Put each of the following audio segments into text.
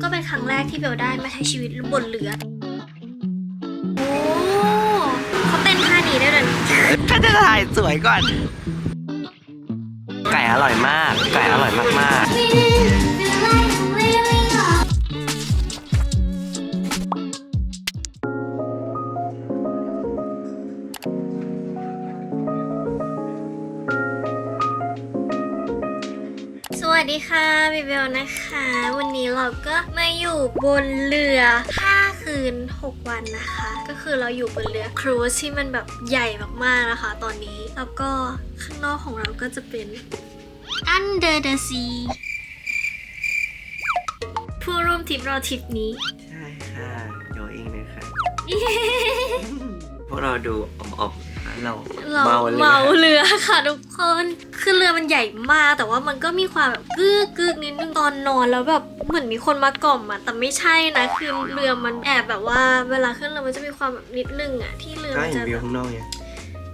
ก็เป็นครั้งแรกที่เบลได้มาใช้ชีวิตบนเรือ โอ้เขาเต้นท่านี้ได้เลยถ้าจะถ่ายสวยก่อน ไก่อร่อยมาก ไก่อร่อยมากสวั ดีค่ะบิเบลนะคะ วันนี้เราก็มาอยู่บนเรือ5คืน 6 วันนะคะ ก็คือเราอยู่บนเรือครูซที่มันแบบใหญ่มากๆนะคะ ตอนนี้แล้วก็ข้างนอกของเราก็จะเป็น Under the Sea ผู้ร่วมทริปเราทริปนี้ๆใช่ค่ะโยเองนะคะ พวกเราดูอมๆ เราเราเมาเลยเมาเรือค่ะทุกคนคือเรือมันใหญ่มากแต่ว่ามันก็มีความแบบกึกกึกนิดนึงตอนนอนแล้วแบบเหมือนมีคนมากล่อมอะแต่ไม่ใช่นะคือเรือมันแอบแบบว่า เวลาขึ้นเรือมันจะมีความแบบนิดนึงอะที่เรือก็มันเห็นจะวิแบวบข้างนอกไง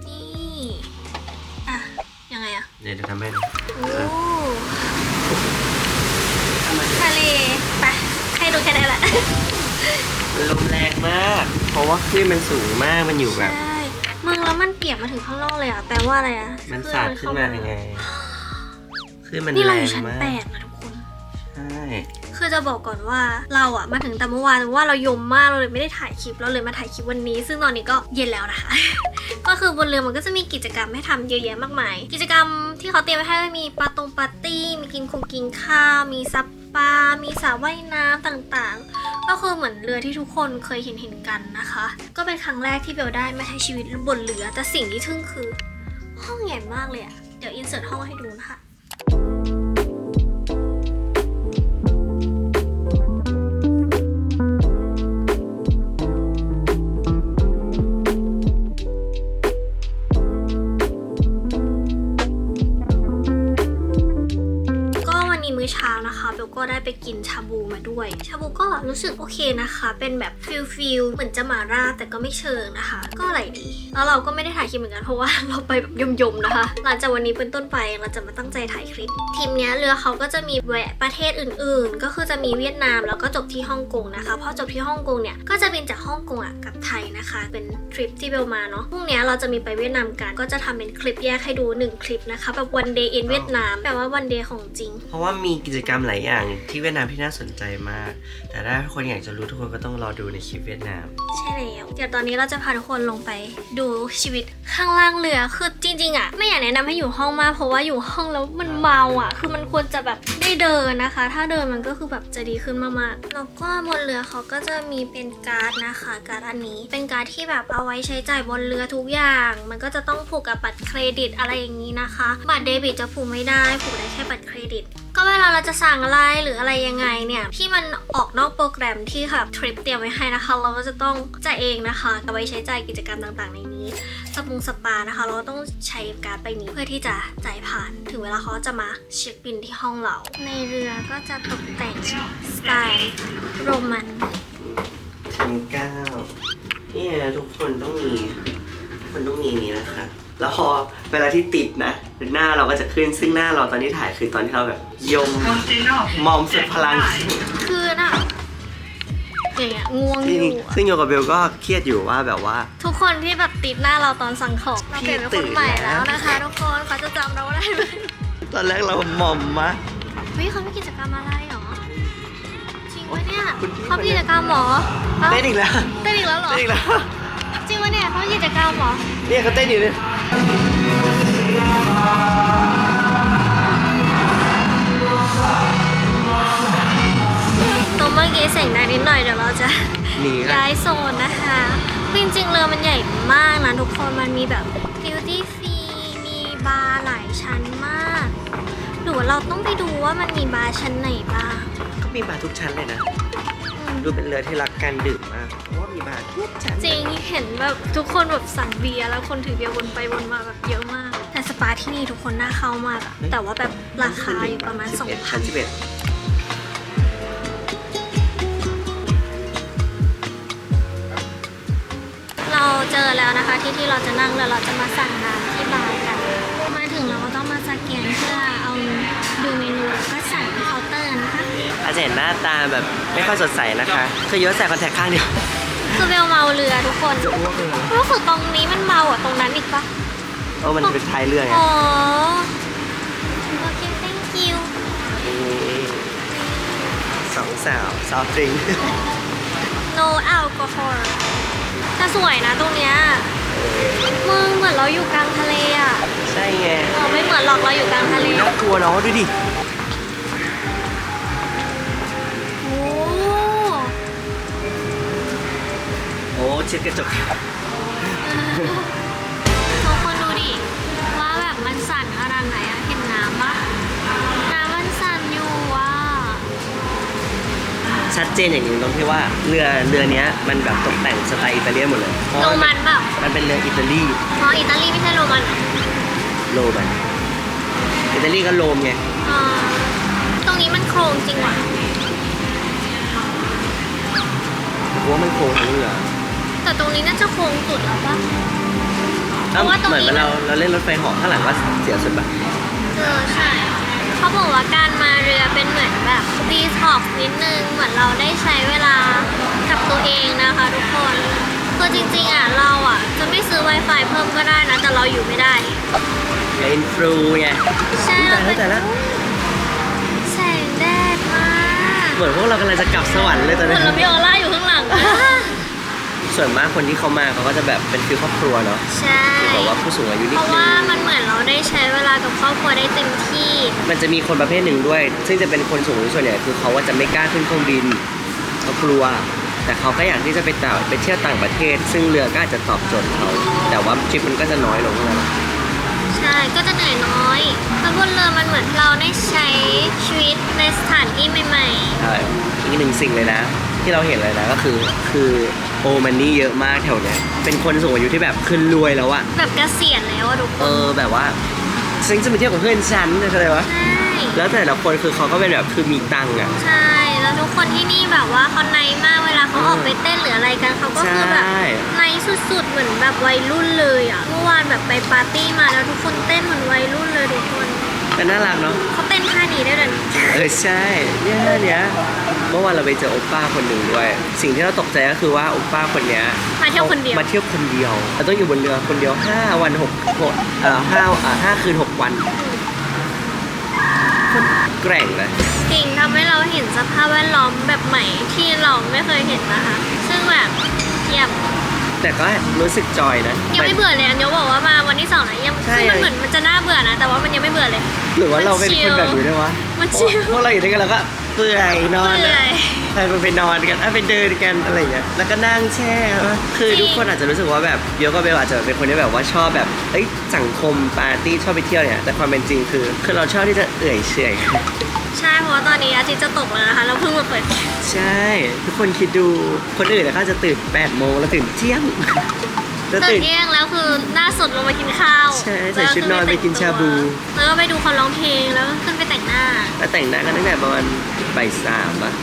นี่อะยังไงอะเดี๋ยวจะทำให้ดูโอ้ทะเลไปให้ดูแค่นั้นแหละ มันลมแรงมาก เพราะว่าคลื่นมันสูงมากมันอยู่แบบ ใช่ มึงแล้วมันเปียกมาถึงข้างนอกเลยอะแปลว่าอะไรอะมันสาดขึ้นมายังไงคลื่นมันนี่เราอยู่ชั้นแปดนะทุกคนใช่คือจะบอกก่อนว่าเราอะมาถึงแต่เมื่อวานแต่ว่าเรายมมากเราเลยไม่ได้ถ่ายคลิปเราเลยมาถ่ายคลิปวันนี้ ซึ่งตอนนี้ก็เย็นแล้วนะคะ ก็คือบนเรือมันก็จะมีกิจกรรมให้ทำเยอะแยะมากมาย กิจกรรมที่เขาเตรียมไว้ให้มีปาตรงปาร์ตี้มีกินคงกินข้าวมีซับ ปลา มีสระว่ายน้ำต่างๆ ก็คือเหมือนเรือที่ทุกคนเคยเห็นเห็นๆกันนะคะ ก็เป็นครั้งแรกที่เบลได้มาใช้ชีวิตบนเรือแต่สิ่งที่ทึ่งคือ ห้องใหญ่มากเลยอะเดี๋ยวอินเสิร์ตห้องให้ดูนะคะ กินชาบูมาด้วย ชาบูก็รู้สึกโอเคนะคะ เป็นแบบฟิลฟิลเหมือนจะมาร่าแต่ก็ไม่เชิงนะคะ ก็อร่อยดี แล้วเราก็ไม่ได้ถ่ายคลิปเหมือนกันเพราะว่าเราไปแบบยมๆนะคะ หลังจากวันนี้เป็นต้นไปเราจะมาตั้งใจถ่ายคลิป ทีมเนี้ยเรือเขาก็จะมีแวะประเทศอื่น ๆ ก็คือจะมีเวียดนามแล้วก็จบที่ฮ่องกงนะคะพอจบที่ฮ่องกงเนี่ยก็จะบินจากฮ่องกงอะกับไทยนะคะ เป็นทริปที่เบลมาเนาะพรุ่งนี้เราจะมีไปเวียดนามกัน ก็จะทำเป็นคลิปแยกให้ดูหนึ่งคลิปนะคะแบบ one day in เวียดนามแปลว่า one day ของจริง เพราะว่ามีกิจกรรมหลายอย่างที่เวียดนามที่น่าสนใจมาก แต่ถ้าทุกคนอยากจะรู้ทุกคนก็ต้องรอดูในคลิปเวียดนาม ใช่แล้ว เดี๋ยวตอนนี้เราจะพาทุกคนลงไปดูชีวิตข้างล่างเรือ คือจริง ๆอะไม่อยากแนะนำให้อยู่ห้องมากเพราะว่าอยู่ห้องแล้วมันเมาอะคือมันควรจะแบบได้เดินนะคะ ถ้าเดินมันก็คือแบบจะดีขึ้นมากๆ แล้วก็บนเรือเขาก็จะมีเป็นการ์ดนะคะ การ์ดอันนี้ เป็นการ์ดที่แบบเอาไว้ใช้จ่ายบนเรือทุกอย่าง มันก็จะต้องผูกกับบัตรเครดิตอะไรอย่างนี้นะคะ บัตรเดบิตจะผูกไม่ได้ ผูกได้แค่บัตรเครดิต ก็เวลาเราจะสั่งอะไรหรืออะไรยังไงเนี่ย ที่มันออกนอกโปรแกรมที่แบบทริปเตรียมไว้ให้นะคะ เราก็จะต้องจ่ายเองนะคะเอาไว้ใช้จ่ายกิจกรรมต่างๆ ในนี้สปงสปานะคะ เราก็ต้องใช้การ์ดใบนี้เพื่อที่จะจ่ายผ่านถึงเวลาเขาจะมาเช็คบินที่ห้องเรา ในเรือก็จะตกแต่งสไตล์โรมันชั้นเก้านี่นะทุกคนต้องมีทุกคนต้องมีนี้นะคะ แล้วพอเวลาที่ติดนะหน้าเราก็จะขึ้นซึ่งหน้าเราตอนที่ถ่ายคือตอนที่เราแบบยมมอมสุดพลังคือน่ะอย่างเงี้ยง่วงอจริงยู่ๆซึ่งโยกับเบลก็เครียดอยู่ว่าแบบว่า ทุกคนที่แบบติดหน้าเราตอนสั่งของเราเปลี่ยนเป็นคนใหม่พี่ตื่นแล้แล้ววนะคะทุกคนเขาจะจำเราได้ไหมตอนแรกเรามอมมะเฮ้ยเขามีกิจกรรมอะไรหรอจริงปะเนี่ยคุณพี่เขามีกิจกรรมเหรอเอ้าเต้นอีกแล้วเต้นอีกแล้วเหรอเต้นอีกแล้วจริงปะเนี่ยเขามีกิจกรรมเหรอเนี่ยเขาเต้นอยู่เนี่ย ตรงเมื่อกี้เสียงดังนิดหน่อยเดี๋ยวเราจะหนีกันย้ายโซนนะคะจริงๆเรือมันใหญ่มากนะทุกคนมันมีแบบ beauty free มีบาร์หลายชั้นมากหรือว่าเราต้องไปดูว่ามันมีบาร์ชั้นไหนบ้าง ก็มีบาร์ทุกชั้นเลยนะ อืมดูเป็นเรือที่รักการดื่มมากเพราะว่ามีบาร์ทุกชั้นจริงเห็นแบบทุกคนแบบสั่งเบียร์แล้วคนถือเบียร์วนไปวนมาแบบเยอะมาก แต่สปาที่นี่ทุกคนน่าเข้ามากอะแต่ว่าแบบราคาอยู่ประมาณสิบเอ็ด2,000ชั้นสิบเอ็ดเราเจอแล้วนะคะที่ที่เราจะนั่งแล้วเราจะมาสั่งน้ำที่บาร์กัน มาถึงเราก็ต้องมาสแกนเพื่อเอาดูเมนูแล้วก็ จจะจะเห็นหน้าตาแบบไม่ค่อยสดใสนะคะคือเยอะใส่คอนแทคข้างเดียวคือเบลเมาเรือทุกคนจะอ้วกเลยรู้สึกตรงนี้มันเมาอะตรงนั้นอีกปะโอ้มันเป็นท้ายเรือไงอ๋อโอเค thank you นี่สองสาวสาวจริง no alcohol แต่สวยนะตรงเนี้ยมึงเหมือนเราอยู่กลางทะเลอะ ใช่ไงอ๋อไม่เหมือนหรอกเราอยู่กลางทะเลน่ากลัวเนาะดูดิ เช็ดกระจกทุกคนดูดิ ว่าแบบมันสั่นขนาดไหนอะเห็นน้ำปะน้ำมันสั่นอยู่ว่ะชัดเจนอย่างหนึ่งตรงที่ว่าเรือเรือเนี้ยมันแบบตกแต่งสไตล์อิตาเลียนหมดเลยเพราะโรมันแบบมันเป็นเรืออิตาลีอ๋ออิตาลีไม่ใช่โรมันเหรอโรมันอิตาลีก็โรมไงอ๋อตรงนี้มันโครงจริงว่ะ เพราะว่ามันโค้งทั้งเรือ แต่ตรงนี้น่าจะโครงสุดแล้วปะ เพเอ้าราะว่าตรงเหมือนนี้ เราเราเล่นรถไฟเหาะข้างหลังว่าเสียสุดปะเออใช่ เขาบอกว่าการมาเรือเป็นเหมือนแบบดีท็อกนิดนึง เหมือนเราได้ใช้เวลากับตัวเองนะคะทุกคนคือจริงๆอะเราอะ จะไม่ซื้อ Wi-Fi เพิ่มก็ได้นะ แต่เราอยู่ไม่ได้ เลนฟรูไง ใช่อุ๊ยตายแล้วตายแล้วแสงแดดมาก เหมือนพวกเรากำลังจะกลับสวรรค์เลยตอนเหมืนี้อนเรามีออร่าอยู่ข้างหลัง ส่วนมากคนที่เขามาเขาก็จะแบบเป็นฟิลครอบครัวเนาะใช่หรือแบบว่าผู้สูงอายุนิเพดราะนึว่าง มันเหมือนเราได้ใช้เวลากับครอบครัวได้เต็มที่ มันจะมีคนประเภทหนึ่งด้วย ซึ่งจะเป็นคนสูงอายุส่วนใหญ่คือเขาว่าจะไม่กล้าขึ้นเครื่องบินเขากลัว แต่เขาก็อยากที่จะไปต่างไปเที่ยวต่างประเทศ ซึ่งเรือก็อาจจะตอบโจทย์เขา แต่ว่าทริปมันก็จะน้อยลงเท่านั้นใช่ ก็จะเหนื่อยน้อยแล้วบนเรือมันเหมือนเราได้ใช้ชีวิตในสถานที่ใหม่ ใช่อีกหนึ่งสิ่งเลยนะ ที่เราเห็นเลยนะก็คือ คือโอมันนี่เยอะมากแถวเนี้ยเป็นคนสูงอายุที่แบบขึ้นรวยแล้วอะๆแบบเกษียณแล้วอะทุกคเอนอแบบว่าฉันจะไปเที่ยวกับเพื่อนฉันอะไรวะใช่ แล้วแต่ละคนคือเขาก็เป็นแบบคือมีตังค์อะ ใช่ แล้วทุกคนที่นี่แบบว่าเขาในมาก เวลาเขาออกไปเต้นหรืออะไรกันเขาก็คือแบบใช่ในสุดๆ เหมือนแบบวัยรุ่นเลยอะเมื่อวานแบบไปปาร์ตี้มาแล้วทุกคนเต้นเหมือนวัยรุ่นเลยทุกคนแต่น่ารักเนาะเขาเต้นท่านี้ได้เลยเออใช่เนี่ยท่าเนี้ย เมื่อวานเราไปเจอโอป้าคนหนึ่งด้วย สิ่งที่เราตกใจก็คือว่าโอป้าคนเนี้ยมาเที่ยวคนเดียวมาเที่ยวคนเดียวเราต้องอยู่บนเรือคนเดียวห้าวันหกหกเอ่อห้าอ่าห้าคืนหกวันคนแกร่งเลยจริงทำให้เราเห็นสภาพแวดล้อมแบบใหม่ที่เราไม่เคยเห็นนะคะ ซึ่งแบบเยี่ยมแต่ก็รู้สึกจอยนะยังไม่เบื่อเลยอันยกบอกว่ามาวันที่สองนะยังใช่ซึ่งมันเหมือนมันจะน่าเบื่อนะแต่ว่ามันยังไม่เบื่อเลย หรือว่าเราเป็นมันชิคนลแบบนี้ด้วยวะมันชิลพวกเราอยู่ด้วยกันเราก็ เปื่อยนอนเบื่ออะใครไปนอนกันอะไปเดินกันอะไรอย่างเงี้ยแล้วก็นั่งแช่คือจริงทุกคนอาจจะรู้สึกว่าแบบโยก็เบลอาจจะเป็นคนที่แบบว่าชอบแบบเอ้ยสังคมปาร์ตี้ชอบไปเที่ยวเนี่ยแต่ความเป็นจริงคือคือเราชอบที่จะเอื่อยเฉอย ใช่เพราะว่าตอนนี้อาทิตย์จะตกแล้วนะคะเราเพิ่งมาเปิดใช่ ทุกคนคิดดูคนอื่นเนี่ยเขาจะตื่น8โมงแล้วตื่นเที่ยงจะตื่ตื่นน เที่ยงแล้วคือหน้าสดลงมากินข้าวใช่ใส่ชุดนอนไปกินชาบู แล้วก็ไปดูเขาร้องเพลงแล้วก็ขึ้นไปแต่งหน้า แล้วแต่งหน้ากันตั้งแต่ประมาณ บ่ายสามอะ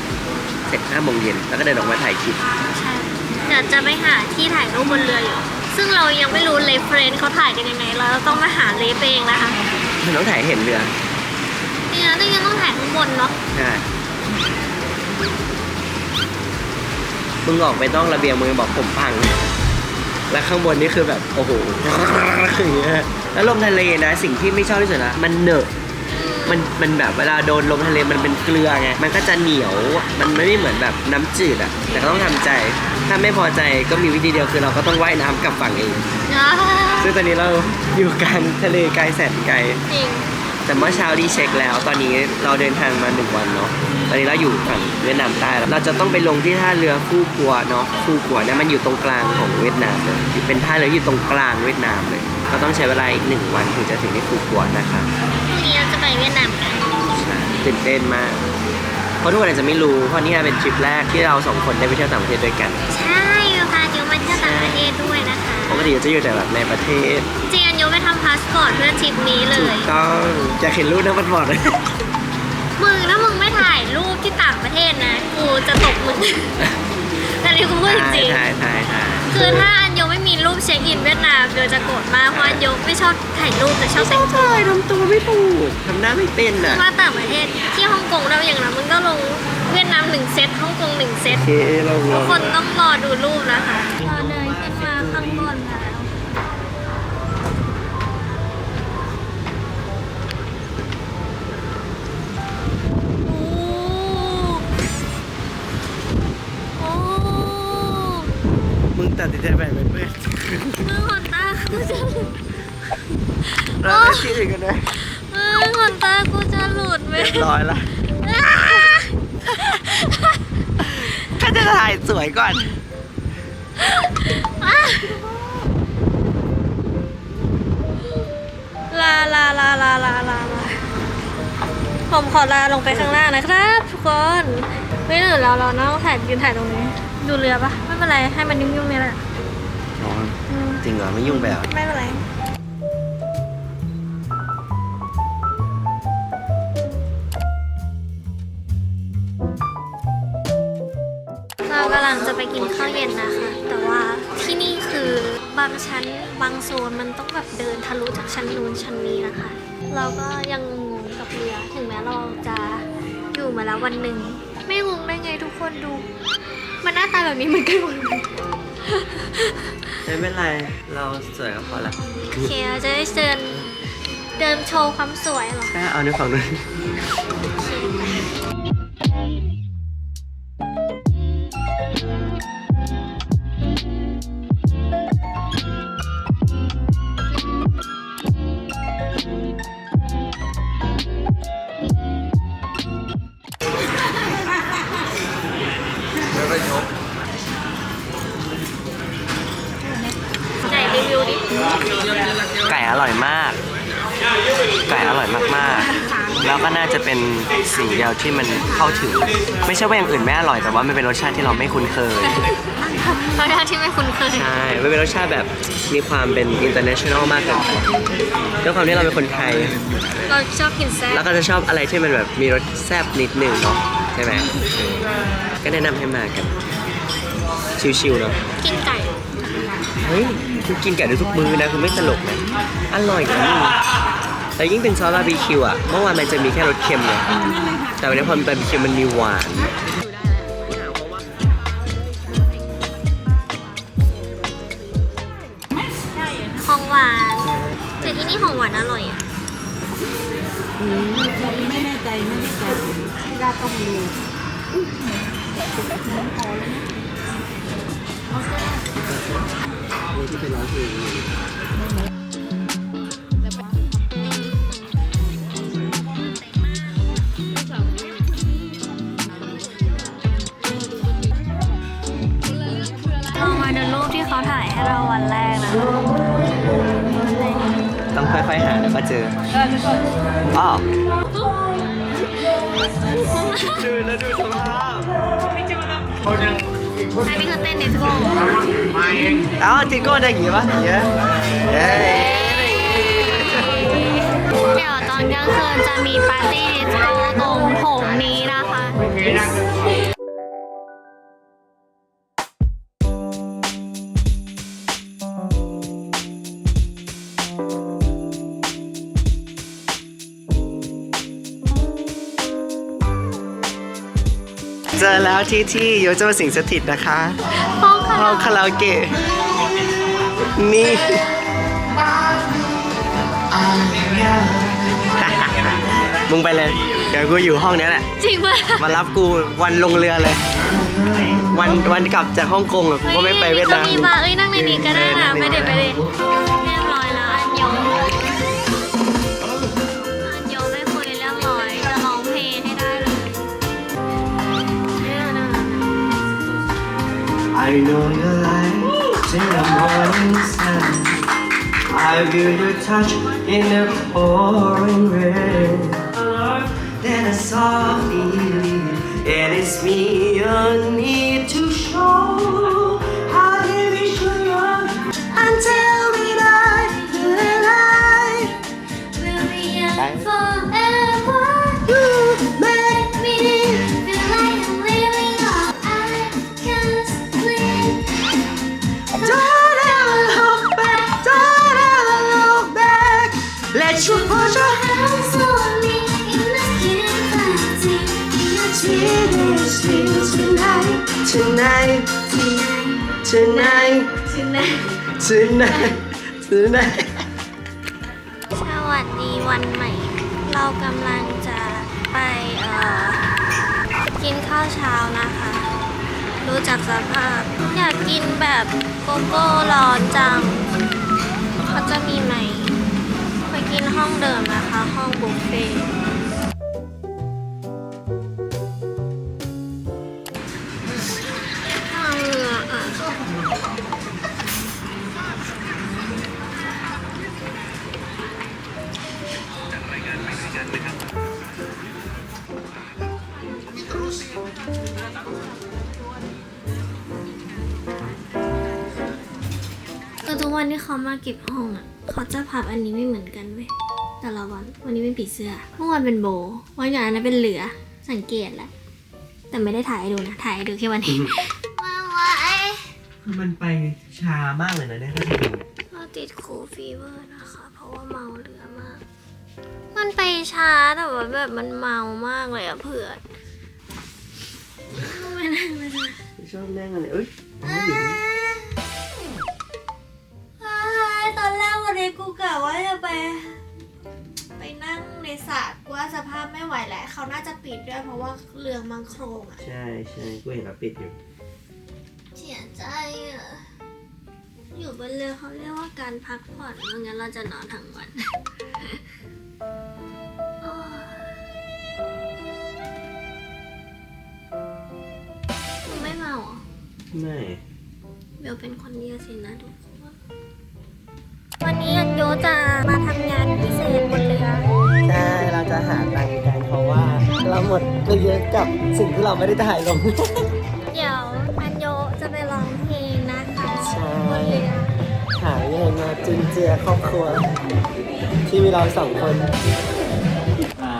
เสร็จห้าโมงเย็นแล้วก็เดินออกมาถ่ายคลิป ใช่เดี๋ยวจะไปหาที่ถ่ายรูปบนเรืออยู่ ซึ่งเรายังไม่รู้เลฟเฟรนเขาถ่ายกันยังไง เราต้องมาหาเลฟเองนะคะมันต้องถ่ายให้เห็นเรือเนี่ยต้องยังต้องถ่ายข้างบนเนาะใช่มึงออกไปต้องระเบียงมึงบอกผมพัง แล้วข้างบนนี่คือแบบ โอ้โหอย่างเงี้ยแล้วลมทะเลนะ สิ่งที่ไม่ชอบที่สุดนะ มันเหนอะ มันมันแบบเวลาโดนลมทะเลมันเป็นเกลือไงมันก็จะเหนียวมันไม่เหมือนแบบน้ำจืดอะแต่ก็ต้องทำใจ ถ้าไม่พอใจก็มีวิธีเดียวคือเราก็ต้องว่ายน้ำกลับฝั่งเองซึ่งตอนนี้เราอยู่กลางทะเลไกลแสนไกลจริงแต่เมื่อเช้าดีเช็คแล้ว ตอนนี้เราเดินทางมาหนึ่งวันเนาะตอนนี้เราอยู่ฝั่งเวียดนามใต้แล้วเราจะต้องไปลงที่ท่าเรือฟูกัวเนาะฟูกัวเนี่ยมันอยู่ตรงกลางของเวียดนามเลยเป็นท่าเรืออยู่ตรงกลางเวียดนามเลย ก็ต้องใช้เวลาอีกหนึ่งวันถึงจะถึงที่ฟูกัวนะคะพ รุ่งนี้เราจะไปเวียดนามกันใช่ตื่นเต้นมาก เพราะทุกคนอาจจะไม่รู้ เพราะนี่เป็นทริปแรกที่เราสองคนได้ไปเที่ยวต่างประเทศด้วยกัน ใช่พาจิวมาเที่ยวต่างประเทศด้วยนะคะปกติจะอยู่แต่แบบในประเทศ จริงๆอันยกไปทำพาสปอร์ตเพื่อทริปนี้เลถูกยต้องอยากเห็นรูปนักบัตรบอร์ดเลยมึงถ้ามึงไม่ถ่ายรูปที่ต่างประเทศนะ กูจะตบมึงแต่นี่กูพูดจริงถ่ายถ่ายถ่ายๆคือถ้าอันยกไม่มีรู ปเช็คอินเวียดนามเดี๋ยวจะโกรธมากเพราะอันยกไม่ชอบถ่ายรูปแต่ชอบแต่งตัวถ่ายทำตัวไม่ถูกทำหน้าไม่เป็นคืออะว่าต่างประเทศที่ฮ่องกงเราอย่างนั้นมึงก็ลงวียดนามหนึ่งเซตฮ่องกงหนึ่งเซตโอเคเราทุเรากคนต้องรอดูรูปนะคะเราเดินขึ้นมาข้างบนแล้วโอ้โอ้ มึงตัดสินใจแบบเป็นเพื่อน มือขนตากูจะหลุดเราไม่คิดกันเลยมือขนตากูจะหลุดไหมเรียบร้อยละอ้าข้าจะถ่ายสวยก่อน อ้าลาลาลาลาลาลาลาผมขอลาลงไปข้างล่างนะครับ ทุกคน ไม่หรือเราเราต้องถ่ายยืนถ่ายตรงนี้ ดูเรือปะไม่เป็นไร ให้มันยุ่งๆนี่แหละอืม จริงเหรอไม่ยุ่งไปเหรอไม่เป็นไร เรากำลังจะไปกินข้าวเย็นนะคะ แต่ว่าที่นี่คือบางชั้นบางโซนมันต้องแบบเดินทะลุจากชั้นนู้นชั้นนี้นะคะ เราก็ยังงงกับเรือ ถึงแม้เราจะอยู่มาแล้ววันหนึ่ง ไม่งงได้ไงทุกคนดู มันหน้าตาแบบนี้เหมือนกันหมดเลย ไม่เป็นไร เราสวยก็พอละโอเคเราจะได้เดินเดินโชว์ความสวยเหรอแค่เอาในฝั่งนู้นไหน ไก่อร่อยมาก ไก่อร่อยมากๆ แล้วก็น่าจะเป็นสิ่งเดียวที่มันเข้าถึง ไม่ใช่ว่าอย่างอื่นไม่อร่อยแต่ว่ามันเป็นรสชาติที่เราไม่คุ้นเคยเพราะที่ไม่คุ้นเคย ใช่มันเป็นรสชาติแบบมีความเป็น international มากเกินไปด้วยความที่เราเป็นคนไทย เราชอบกินแซ่บแล้วก็จะชอบอะไรที่มันแบบมีรสแซ่บนิดหนึ่งเนาะใช่ไหมก็แนะนำให้มากัน ชิวๆเนาะกินไก่ เฮ้ยคือกินไก่ได้ทุกมื้อนะคือไม่ตลกนะอร่อยนะนี่แล้วยิ่งเป็นซอสบาร์บีคิวอะเมื่อวานมันจะมีแค่รสเค็มเลยแต่วันนี้พอมีบาร์บีคิวมันมีหวานของหวานแต่ที่นี่ของหวานอร่อยอะไม่แน่ใจไม่แน่ใจญาติต้องรู้ที่เป็ นร้านเพลงเรามาดูรูปที่เขาถ่ายให้เราวันแรกนะต้องค่อยๆหาแล้วก็เจออ๋อดูแล้วดูสภาพอั นนี้คือเต้นดิสโก้เอ้าจิโก้ได้กี่วะเยอะเย้ แล้วที่ที่โยโจสิงสถิตนะคะห้องค่ะห้องคาราโอเกะนี่มึงไปเลยเดี๋ยวกูอยู่ห้องนี้แหละ จริงปะมารับกูวันลงเรือเลย วันวันกลับจากฮ่องกงอะกูก็ไม่ไปเวียดนามมีบาร์เอ้ยนั่งในนี้ก็ได้นะไปเด็ดไปเด็ด I know you light in the morning sun. I feel your touch in the pouring rain. Then I softly, and it's me you need to show Tonight tonight tonight tonight tonight สวัสดีวันใหม่ เรากำลังจะไปเอ่อกินข้าวเช้านะคะ รู้จักสภาพ อยากกินแบบโกโก้ร้อนจังเขาจะมีไหม ไปกินห้องเดิมนะคะ ห้องบุฟเฟ่ วันที่เขามาเก็บห้องอะ เขาจะพับอันนี้ไม่เหมือนกันเว้ยแต่ละวัน วันนี้เป็นผีเสื้อ เมื่อวานเป็นโบ วันก่อนอันนั้นเป็นเหลือ สังเกตแหละ แต่ไม่ได้ถ่ายให้ดูนะ ถ่ายให้ดูแค่วันนี้มาไว้คือมันไปช้ามากเลยนะเนี่ยถ้าจะดูเราติดโคฟีเวอร์นะคะ เพราะว่าเมาเรือมาก มันไปช้าแต่ว่าแบบมันเมามากเลยอะเพื่อนไม่ได้ไม่ได้ชอบแน่งอะไรเอ้ยอ๋ออยู่นี่ ตอนแรกวันนี้กูกะว่าจะไป ไปนั่งในสระกูว่าสภาพไม่ไหวแล้วเขาน่าจะปิดด้วยเพราะว่าเรืองมังโครงอะใช่ใช่กูเห็นเราปิดอยู่เสียใจอะอยู่บนเรือเขาเรียกว่าการพักผ่อนไม่งั้นเราจะนอนทั้งวันโอ้ยมึงไม่เมาเหรอไม่เบลเป็นคนเดียวสินะทุกคนวันนี้อัน โยจะมาทำงานพิเศษบนเรือ ใช่เราจะหาตังค์กันเพราะว่า เราหมดไปเยอะกับสิ่งที่เราไม่ได้ถ่ายลง เดี๋ยวอันโยจะไปร้องเพลงนะคะใช่ บนเรือหาเงินมาจุนเจือครอบครัว ที่มีเราสองคนมาอ่า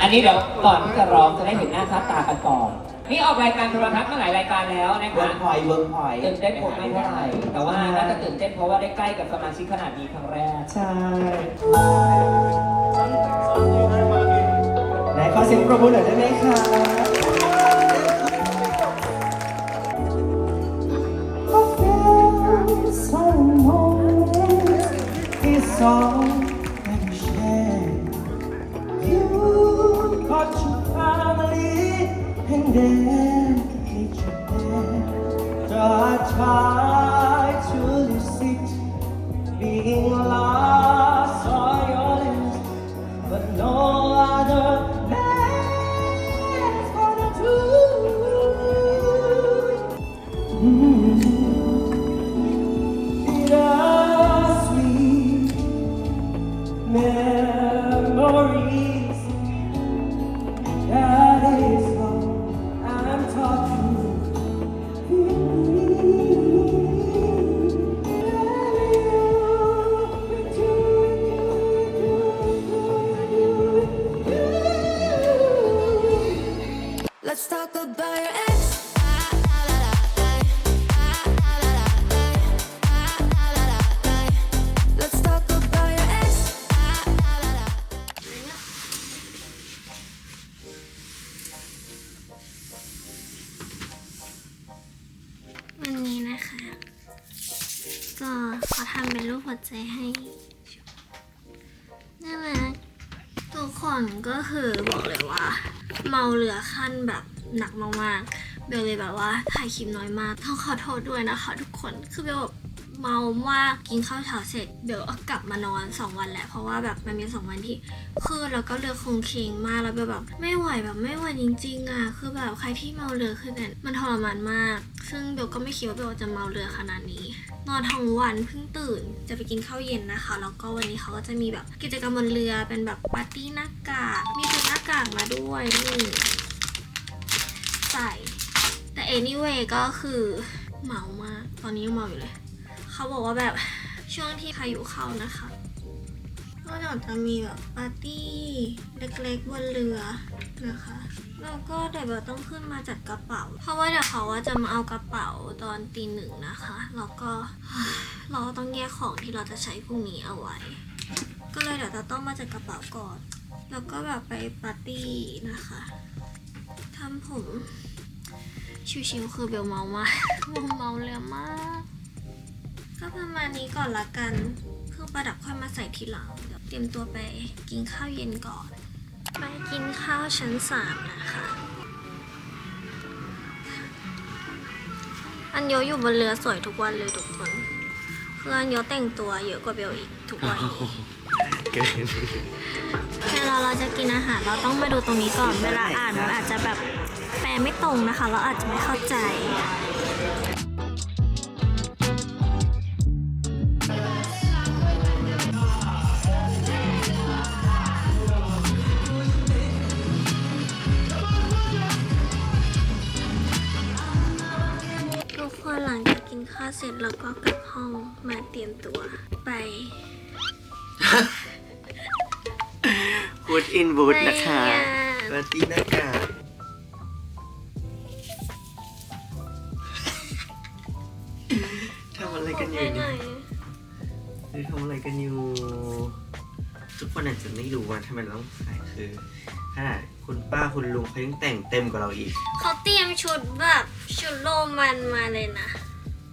อันนี้เดี๋ยวก่อนที่จะร้องจะได้เห็นหน้าค่าตากันก่อน นี่ออกรายการโทรทัศน์มาหลายรายการแล้วนะเวิคะร์กพอยเวิร์กพอยตื่นเต้นผมไม่เท่าไหร่แต่ว่าน่าจะตื่นเต้นเพราะว่าได้ใกล้กับสมาชิกขนาดนี้ครั้งแรก ใช่ไหนขอเสียงปรบมือหน่อยได้ไหมคะ It's all that being lost on your lips, but no other คนก็คือบอกเลยว่า เมาเรือขั้นแบบหนักมากๆเบลเลยแบบว่าถ่ายคลิปน้อยมากต้องขอโทษด้วยนะคะ ทุกคนคือเบลแบบ เมามากกินข้าวเช้าเสร็จเบลก็กลับมานอน 2 วันแหละเพราะว่าแบบมันมีสองวันที่คือแล้วก็เรือคงเคงมากแล้วเบลแบบไม่ไหวแบบไม่ไหวจริงๆอะคือแบบใครที่เมาเรือคือเนี่ยมันทรมานมาก ซึ่งเบลก็ไม่คิดว่าเบลจะเมาเรือขนาดนี้ นอนทั้งวันเพิ่งตื่นจะไปกินข้าวเย็นนะคะแล้วก็วันนี้เขาก็จะมีแบบกิจกรรมบนเรือเป็นแบบปาร์ตี้หน้ากากมีชุดหน้ากากมาด้วยนี่ใส่แต่ anyway ก็คือเมามาก ตอนนี้ยังเมาอยู่เลย เขาบอกว่าแบบช่วงที่พายุเข้านะคะ ก็เดี๋ยวจะมีแบบปาร์ตี้เล็กๆบนเรือนะคะแล้วก็เดี๋ยวเราต้องขึ้นมาจัดกระเป๋า เพราะว่าเดี๋ยวเขาว่าจะมาเอากระเป๋าตอนตีหนึ่งนะคะ แล้วก็เราต้องแยกของที่เราจะใช้พรุ่งนี้เอาไว้ ก็เลยเดี๋ยวจะต้องมาจัดกระเป๋าก่อน แล้วก็แบบไปปาร์ตี้นะคะทำผมชิวๆคือเบลเมามากเบลเมาเรือมาก ก็ประมาณนี้ก่อนละกัน เครื่องประดับค่อยมาใส่ทีหลัง เดี๋ยวเตรียมตัวไปกินข้าวเย็นก่อน ไปกินข้าวชั้นสามนะคะ อันโยอยู่บนเรือสวยทุกวันเลยทุกคนคืออันโยแต่งตัวเยอะกว่าเบลอีกทุกวันนี้เกินเวลาเราจะกินอาหารเราต้องมาดูตรงนี้ก่อน เวลาอ่านมันอาจจะแบบแปลไม่ตรงนะคะ เราอาจจะไม่เข้าใจ นข้าวเสร็จแล้วก็กลับห้องมาเตรียมตัวไปวูดอินวูดนะคะไม่อะปาร์ตี้หน้ากากทำอะไรกันอยู่ไปไหนเนี่ยทำอะไรกันอยู่ ทุกคนอาจจะไม่รู้ว่าทำไมเราต้องใส่คือขนาดคุณป้าคุณลุงเขายังแต่งเต็มกว่าเราอีก เขาเตรียมชุดแบบชุดโรมันมาเลยนะ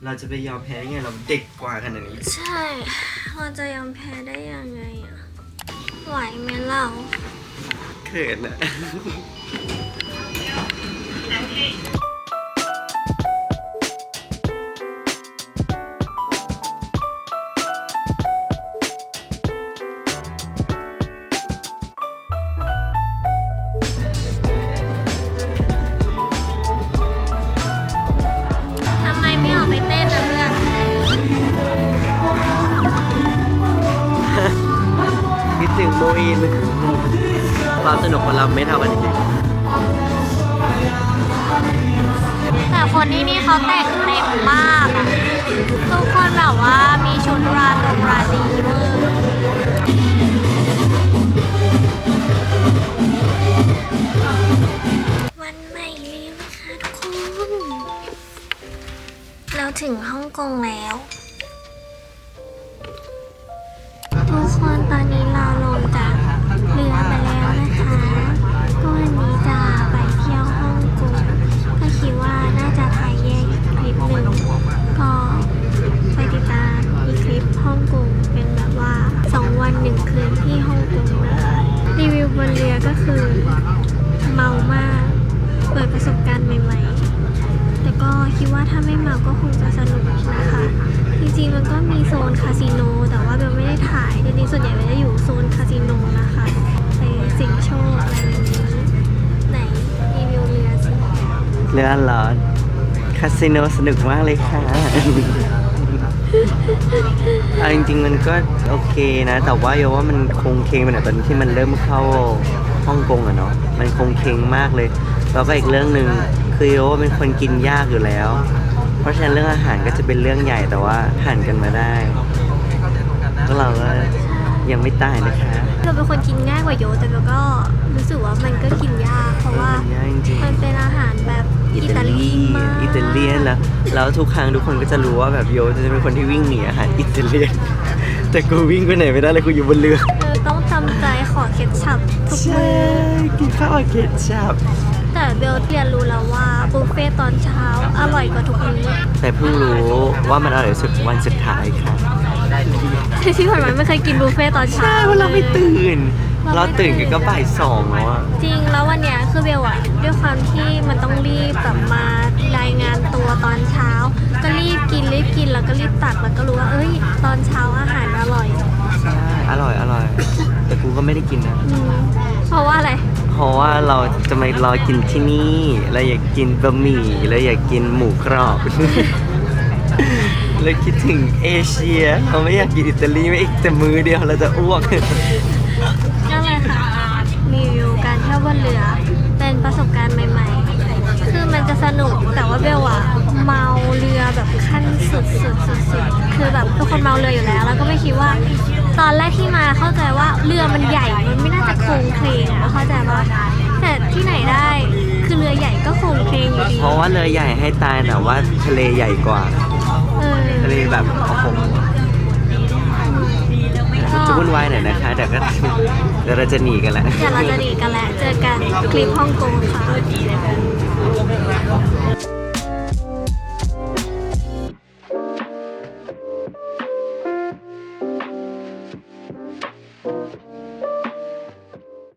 เราจะไปยอมแพ้ไงเราเด็กกว่าขนาดนี้ ใช่ เราจะยอมแพ้ได้ยังไงอะไหวไหมเราเขินอะ แต่งเต็มมากอะทุกคนแบบว่ามีชุดราตรงราตรีเวอร์วันใหม่แล้วนะคะทุกคน เราถึงฮ่องกงแล้ว ก็คือ เมามาก เปิดประสบการณ์ใหม่ ๆ แต่ก็คิดว่าถ้าไม่เมาก็คงจะสนุกนะคะ จริงๆมันก็มีโซนคาสิโน แต่ว่าเบลไม่ได้ถ่ายจริงๆส่วนใหญ่เบลจะอยู่โซนคาสิโนนะคะไปสิงโชคอะไรแบบนี้ไหนรีวิวเรือสิเรือร้อนคาสิโนสนุกมากเลยค่ะ เอาจริงๆมันก็โอเคนะ แต่ว่าโยว่ามันคงเคงไปหน่อยตอนที่มันเริ่มเข้า ฮ่องกงอะเนาะมันคงเคงมากเลย แล้วก็อีกเรื่องหนึ่งคือโยว่าเป็นคนกินยากอยู่แล้ว เพราะฉะนั้นเรื่องอาหารก็จะเป็นเรื่องใหญ่แต่ว่าหั่นกันมาได้ก็เราก็ยังไม่ตายนะคะเบลเป็นคนกินง่ายกว่าโยแต่เบลก็รู้สึกว่ามันก็กินยาก เพราะว่ามันยากจริงๆมันเป็นอาหารแบบอิอิตาตาลีลีมากอิตาเลียนแล้วแล้วทุกครั้งทุกคนก็จะรู้ว่าแบบโยจะเป็นคนที่วิ่งหนีอาหารอิตาเลียน แต่กูวิ่งไปไหนไม่ได้เลยกูอยู่บนเรือเออ ต้องจำใจขอเคล็ดฉับทุกใช่มื้อกินข้าวกับเคชับแต่เบลเรียนรู้แล้วว่าบุฟเฟ่ต์ตอนเช้าอร่อยกว่าทุกมื้อแต่เพิ่งรู้ว่ามันอร่อยสุดวันสุดท้ายค่ะที่ผ่านมาไม่เคยกินบุฟเฟ่ต์ตอนเช้าใช่เพราะเราไม่ตื่น เราเราไม่ตื่น กันก็บ่ายสองแล้วอะจริงแล้ววันเนี้ยคือเบลอะด้วยความที่มันต้องรีบแบบมารายงานตัวตอนเช้า ก็รีบกินรีบกินแล้วก็รีบตักแล้วก็รู้ว่าเอ้ย ตอนเช้าอาหารอร่อย ใช่อร่อยอร่อยแต่ กูก็ไม่ได้กินนะอืมเพราะว่าอะไร เพราะว่าเราจะมารอกินที่นี่เราอยากกินบะหมี่เราอยากกินหมูกรอบ เราคิดถึงเอเชีย เราไม่อยากกินอิตาลีไม่อีกแต่มือเดียวเราจะอ้วก ก็เลยค่ะรีวิวการเที่ยวบนเรือ เป็นประสบการณ์ใหม่ๆ คือมันจะสนุกแต่ว่าเบลอะเมาเรือแบบขั้นสุดๆสุดๆคือแบบทุกคนเมาเรืออยู่แล้ว แล้วก็ไม่คิดว่า ตอนแรกที่มาเข้าใจว่าเรือมันใหญ่มันไม่น่าจะโครงเคลงอะเข้าใจปะแต่ที่ไหนได้คือเรือใหญ่ก็โครงเคลงอยู่ดีเพราะว่าเรือใหญ่ให้ตายแต่ว่าทะเลใหญ่กว่าเออทะเลแบบโอ้โหจะวุ่นวายหน่อยนะคะแต่ก็เดี๋ยวเราจะหนีกันแล้วเดี๋ยวเราจะดีกันแล้วเจอกันคลิปฮ่องกงค่ะ